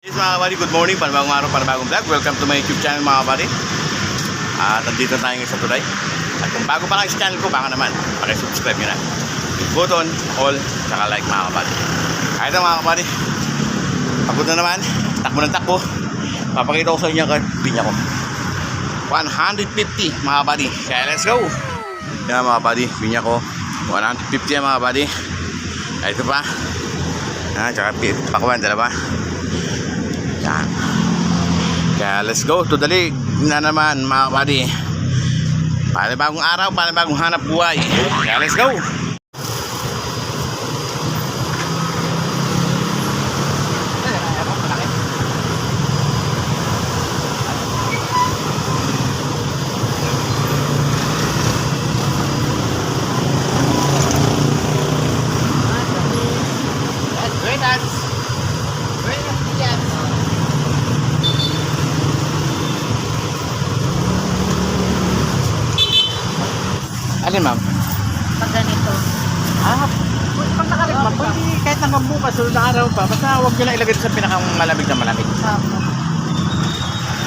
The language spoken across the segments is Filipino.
Yes mga kabady, good morning, panibagong araw, panibagong vlog. Welcome to my YouTube channel mga kabady. At nandito tayo ngayon sa Tulay. At kung bago pa lang sa channel ko, baka naman, pakisubscribe nyo na. Click button, all, saka like mga kabady. Kahit mga kabady, pagod na naman, takbo ng takbo. Papakita ko sa inyo ang pinya ko. 150 mga kabady. Kaya let's go! Yan mga kabady, pinya ko. 150 yan mga. Ah, Ito pa. Ah, tsaka pakwan, dalawa. Yan. Kaya let's go to the league na naman mga buddy. Panibagong araw, panibagong hanap buhay. Kaya let's go! Alin ma'am? Pag ganito. Ah, pag nakalig ma'am, pwede kahit hanggang bukas, sunod na araw pa, basta huwag nyo lang ilagay sa pinakang malamig na malamig. Opo.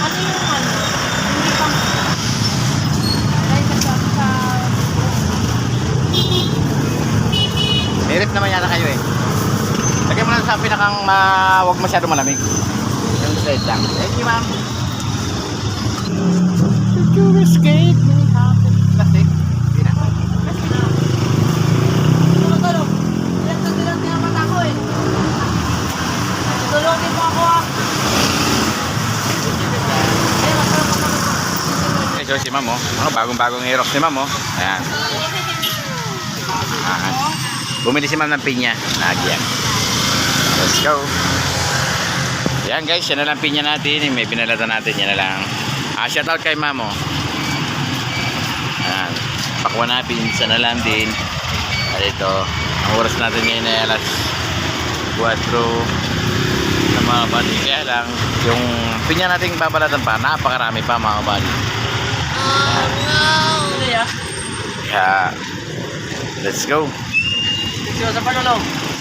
Ano yung ano? Hindi pa... Dahil sa... sa... May naman yata kayo eh. Lagay mo lang sa pinakang ma- huwag masyado malamig. Yung slide lang. Thank you ma'am. Did you escape me? Hindi na. Tulog-tulog. Ilang na dilang din ang mata ko eh. Tulogin mo ako ah. Eh, masarap ako so si ma'am oh. Ano, bagong-bagong Aerox ni ma'am oh. Ayan. Ah, bumili si ma'am ng pinya. Nagyan. Let's go. Yan guys, yan na lang pinya natin. May pinalata natin, yan na lang. Ah, shout out kay ma'am oh. Ayan. Pakwa natin, isa na lang din. At ito, ang oras natin ngayon ay alas 4 na mga buddy. Kaya lang, yung pinya nating babalatan pa, napakarami pa mga buddy. Tuloy ah. Kaya, let's go. Siyo sa panulong.